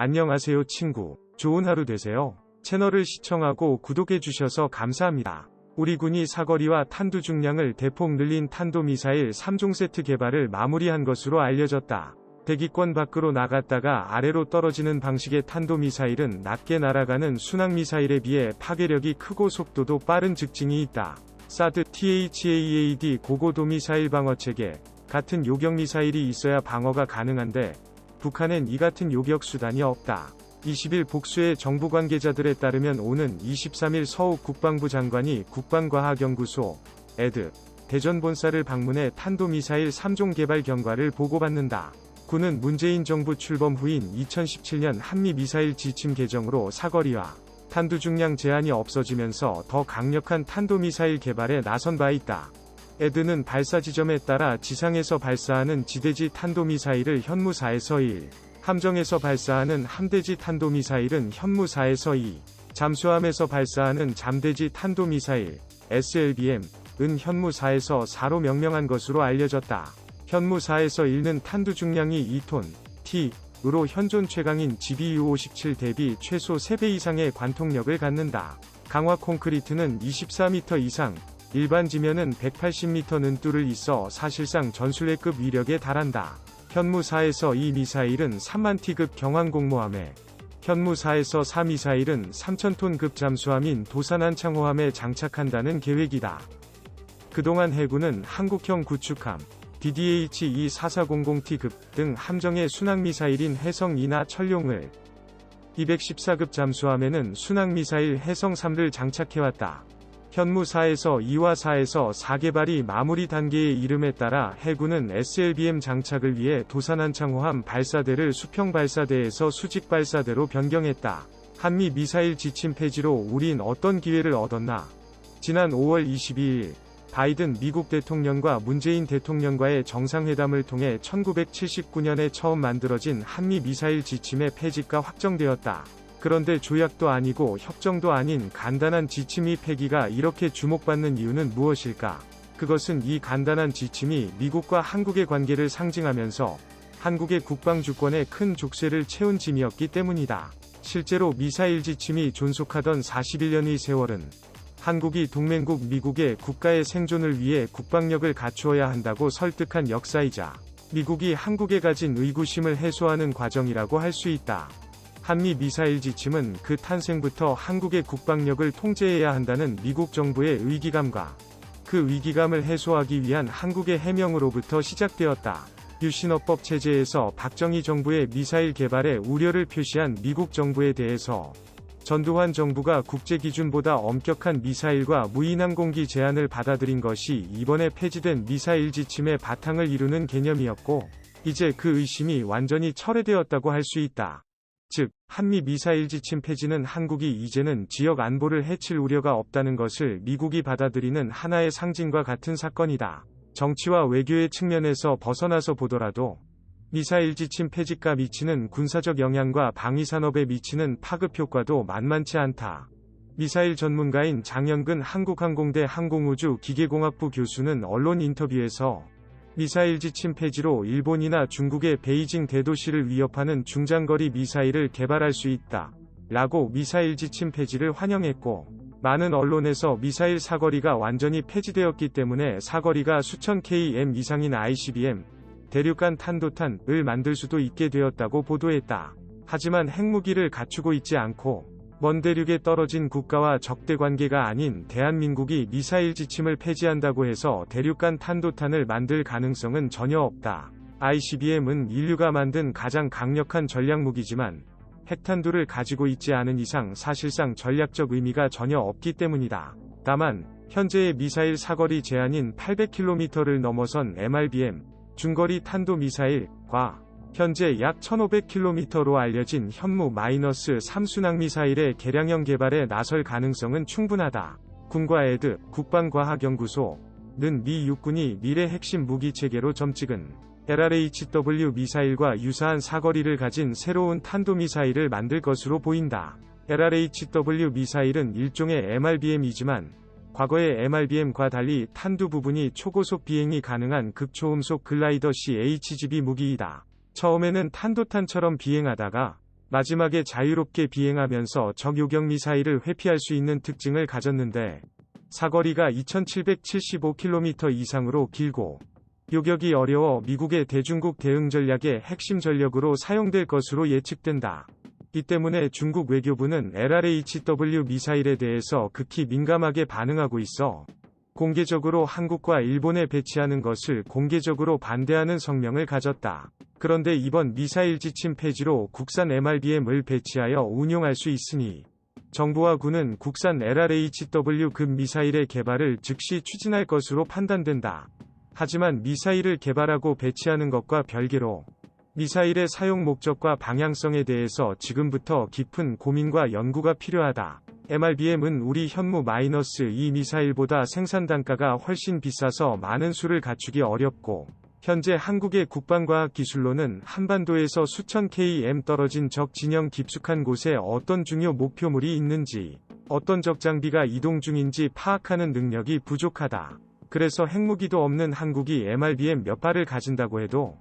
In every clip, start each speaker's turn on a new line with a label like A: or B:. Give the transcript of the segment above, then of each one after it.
A: 안녕하세요 친구. 좋은 하루 되세요. 채널을 시청하고 구독해주셔서 감사합니다. 우리 군이 사거리와 탄두 중량을 대폭 늘린 탄도미사일 3종 세트 개발을 마무리한 것으로 알려졌다. 대기권 밖으로 나갔다가 아래로 떨어지는 방식의 탄도미사일은 낮게 날아가는 순항미사일에 비해 파괴력이 크고 속도도 빠른 특징이 있다. 사드 THAAD 고고도미사일 방어체계 같은 요격미사일이 있어야 방어가 가능한데 북한엔 이 같은 요격 수단이 없다. 20일 복수의 정부 관계자들에 따르면 오는 23일 서욱 국방부 장관이 국방과학연구소 에드 대전 본사를 방문해 탄도미사일 3종 개발 경과를 보고받는다. 군은 문재인 정부 출범 후인 2017년 한미 미사일 지침 개정으로 사거리와 탄두 중량 제한이 없어지면서 더 강력한 탄도미사일 개발에 나선 바 있다. 에드는 발사 지점에 따라 지상에서 발사하는 지대지 탄도미사일을 현무 4에서 1, 함정에서 발사하는 함대지 탄도미사일은 현무 4에서 2, 잠수함에서 발사하는 잠대지 탄도미사일 SLBM 은 현무 4에서 4로 명명한 것으로 알려졌다. 현무 4에서 1는 탄두 중량이 2톤, T, 으로 현존 최강인 GBU-57 대비 최소 3배 이상의 관통력을 갖는다. 강화 콘크리트는 24m 이상, 일반 지면은 180m는 뚫을 있어 사실상 전술핵급 위력에 달한다. 현무4에서 이 미사일은 3만티급 경항공모함에 현무4에서 4 미사일은 3천톤급 잠수함인 도산한 창호함에 장착한다는 계획이다. 그동안 해군은 한국형 구축함, DDH-2400T급 등 함정의 순항미사일인 해성2나 천룡을 214급 잠수함에는 순항미사일 해성 3를 장착해왔다. 현무 4에서 2와 4에서 4개발이 마무리 단계에 이름에 따라 해군은 SLBM 장착을 위해 도산한창호함 발사대를 수평 발사대에서 수직 발사대로 변경했다. 한미 미사일 지침 폐지로 우린 어떤 기회를 얻었나? 지난 5월 22일 바이든 미국 대통령과 문재인 대통령과의 정상회담을 통해 1979년에 처음 만들어진 한미 미사일 지침의 폐지가 확정되었다. 그런데 조약도 아니고 협정도 아닌 간단한 지침이 폐기가 이렇게 주목받는 이유는 무엇일까? 그것은 이 간단한 지침이 미국과 한국의 관계를 상징하면서 한국의 국방 주권에 큰 족쇄를 채운 짐이었기 때문이다. 실제로 미사일 지침이 존속하던 41년의 세월은 한국이 동맹국 미국의 국가의 생존을 위해 국방력을 갖추어야 한다고 설득한 역사이자 미국이 한국에 가진 의구심을 해소하는 과정이라고 할 수 있다. 한미 미사일 지침은 그 탄생부터 한국의 국방력을 통제해야 한다는 미국 정부의 의기감과 그 위기감을 해소하기 위한 한국의 해명으로부터 시작되었다. 유신헌법 체제에서 박정희 정부의 미사일 개발에 우려를 표시한 미국 정부에 대해서 전두환 정부가 국제 기준보다 엄격한 미사일과 무인항공기 제한을 받아들인 것이 이번에 폐지된 미사일 지침의 바탕을 이루는 개념이었고, 이제 그 의심이 완전히 철회되었다고 할 수 있다. 즉, 한미 미사일 지침 폐지는 한국이 이제는 지역 안보를 해칠 우려가 없다는 것을 미국이 받아들이는 하나의 상징과 같은 사건이다. 정치와 외교의 측면에서 벗어나서 보더라도 미사일 지침 폐지가 미치는 군사적 영향과 방위산업에 미치는 파급 효과도 만만치 않다. 미사일 전문가인 장영근 한국항공대 항공우주기계공학부 교수는 언론 인터뷰에서 미사일 지침 폐지로 일본이나 중국의 베이징 대도시를 위협하는 중장거리 미사일을 개발할 수 있다. 라고 미사일 지침 폐지를 환영했고, 많은 언론에서 미사일 사거리가 완전히 폐지되었기 때문에 사거리가 수천 km 이상인 ICBM, 대륙간 탄도탄을 만들 수도 있게 되었다고 보도했다. 하지만 핵무기를 갖추고 있지 않고 먼 대륙에 떨어진 국가와 적대 관계가 아닌 대한민국이 미사일 지침을 폐지한다고 해서 대륙간 탄도탄을 만들 가능성은 전혀 없다. ICBM은 인류가 만든 가장 강력한 전략무기지만 핵탄두를 가지고 있지 않은 이상 사실상 전략적 의미가 전혀 없기 때문이다. 다만 현재의 미사일 사거리 제한인 800km를 넘어선 MRBM 중거리 탄도 미사일과 현재 약 1500km로 알려진 현무-3순항 미사일의 개량형 개발에 나설 가능성은 충분하다. 군과 에드 국방과학연구소는 미 육군이 미래 핵심 무기 체계로 점찍은 LRHW 미사일과 유사한 사거리를 가진 새로운 탄도미사일을 만들 것으로 보인다. LRHW 미사일은 일종의 MRBM이지만 과거의 MRBM과 달리 탄두 부분이 초고속 비행이 가능한 극초음속 글라이더 CHGB 무기이다. 처음에는 탄도탄처럼 비행하다가 마지막에 자유롭게 비행하면서 적 요격 미사일을 회피할 수 있는 특징을 가졌는데 사거리가 2775km 이상으로 길고 요격이 어려워 미국의 대중국 대응 전략의 핵심 전력으로 사용될 것으로 예측된다. 이 때문에 중국 외교부는 LRHW 미사일에 대해서 극히 민감하게 반응하고 있어 공개적으로 한국과 일본에 배치하는 것을 공개적으로 반대하는 성명을 가졌다. 그런데 이번 미사일 지침 폐지로 국산 MRBM을 배치하여 운용할 수 있으니 정부와 군은 국산 LRHW-급 미사일의 개발을 즉시 추진할 것으로 판단된다. 하지만 미사일을 개발하고 배치하는 것과 별개로 미사일의 사용 목적과 방향성에 대해서 지금부터 깊은 고민과 연구가 필요하다. MRBM은 우리 현무 -2 미사일보다 생산 단가가 훨씬 비싸서 많은 수를 갖추기 어렵고 현재 한국의 국방과학 기술로는 한반도에서 수천 km 떨어진 적 진영 깊숙한 곳에 어떤 중요 목표물이 있는지 어떤 적 장비가 이동 중인지 파악하는 능력이 부족하다. 그래서 핵무기도 없는 한국이 MRBM 몇 발을 가진다고 해도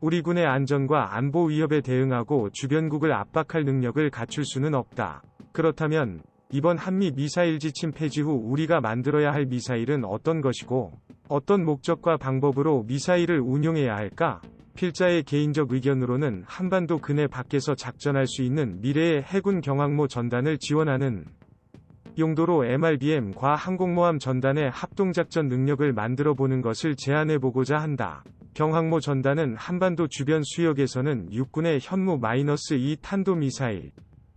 A: 우리 군의 안전과 안보 위협에 대응하고 주변국을 압박할 능력을 갖출 수는 없다. 그렇다면 이번 한미 미사일 지침 폐지 후 우리가 만들어야 할 미사일은 어떤 것이고 어떤 목적과 방법으로 미사일을 운용해야 할까? 필자의 개인적 의견으로는 한반도 근해 밖에서 작전할 수 있는 미래의 해군 경항모 전단을 지원하는 용도로 MRBM과 항공모함 전단의 합동작전 능력을 만들어 보는 것을 제안해 보고자 한다. 경항모 전단은 한반도 주변 수역에서는 육군의 현무 -2 탄도미사일,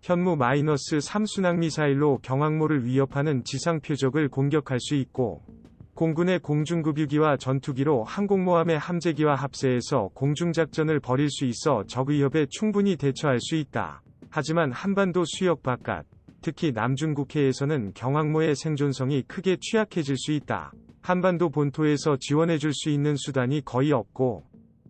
A: 현무 -3 순항 미사일로 경항모를 위협하는 지상 표적을 공격할 수 있고, 공군의 공중급유기와 전투기로 항공모함의 함재기와 합세해서 공중작전을 벌일 수 있어 적 위협에 충분히 대처할 수 있다. 하지만 한반도 수역 바깥, 특히 남중국해에서는 경항모의 생존성이 크게 취약해질 수 있다. 한반도 본토에서 지원해줄 수 있는 수단이 거의 없고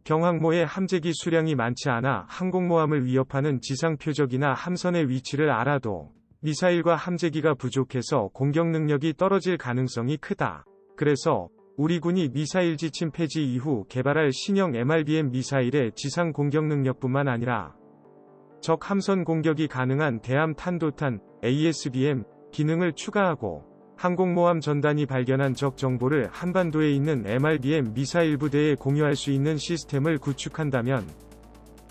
A: 경항모의 함재기 수량이 많지 않아 항공모함을 위협하는 지상 표적이나 함선의 위치를 알아도 미사일과 함재기가 부족해서 공격 능력이 떨어질 가능성이 크다. 그래서 우리 군이 미사일 지침 폐지 이후 개발할 신형 MRBM 미사일의 지상 공격 능력뿐만 아니라 적 함선 공격이 가능한 대함 탄도탄 ASBM 기능을 추가하고 항공모함 전단이 발견한 적 정보를 한반도에 있는 MRBM 미사일 부대에 공유할 수 있는 시스템을 구축한다면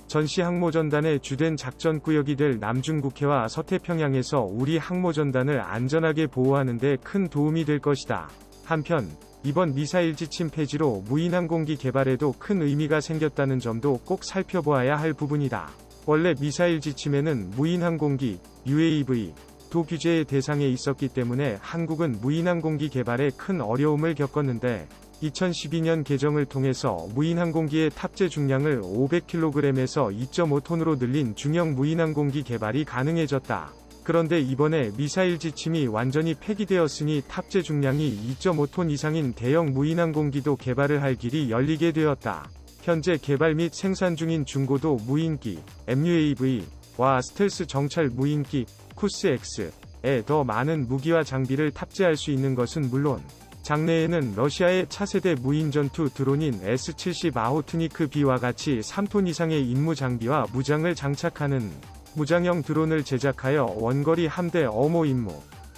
A: 전시 항모전단의 주된 작전 구역이 될 남중국해와 서태평양에서 우리 항모전단을 안전하게 보호하는 데 큰 도움이 될 것이다. 한편 이번 미사일 지침 폐지로 무인항공기 개발에도 큰 의미가 생겼다는 점도 꼭 살펴보아야 할 부분이다. 원래 미사일 지침에는 무인항공기, UAV, 도 규제의 대상에 있었기 때문에 한국은 무인항공기 개발에 큰 어려움을 겪었는데 2012년 개정을 통해서 무인항공기의 탑재 중량을 500kg에서 2.5톤으로 늘린 중형 무인항공기 개발이 가능해졌다. 그런데 이번에 미사일 지침이 완전히 폐기되었으니 탑재 중량이 2.5톤 이상인 대형 무인항공기도 개발을 할 길이 열리게 되었다. 현재 개발 및 생산 중인 중고도 무인기, MUAV,와 스텔스 정찰 무인기, 쿠스-X에 더 많은 무기와 장비를 탑재할 수 있는 것은 물론, 장내에는 러시아의 차세대 무인전투 드론인 S-70 아호트니크 B와 같이 3톤 이상의 임무 장비와 무장을 장착하는 무장형 드론을 제작하여 원거리 함대 어모 임무,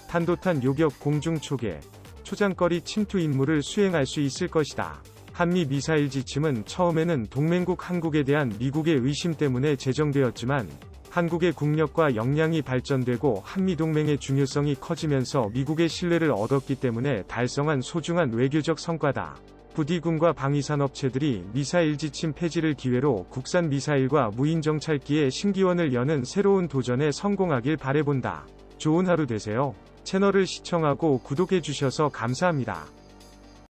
A: 탄도탄 요격 공중 초계, 초장거리 침투 임무를 수행할 수 있을 것이다. 한미 미사일 지침은 처음에는 동맹국 한국에 대한 미국의 의심 때문에 제정되었지만 한국의 국력과 역량이 발전되고 한미동맹의 중요성이 커지면서 미국의 신뢰를 얻었기 때문에 달성한 소중한 외교적 성과다. 부디군과 방위산업체들이 미사일 지침 폐지를 기회로 국산 미사일과 무인정찰기의 신기원을 여는 새로운 도전에 성공하길 바래본다. 좋은 하루 되세요. 채널을 시청하고 구독해주셔서 감사합니다.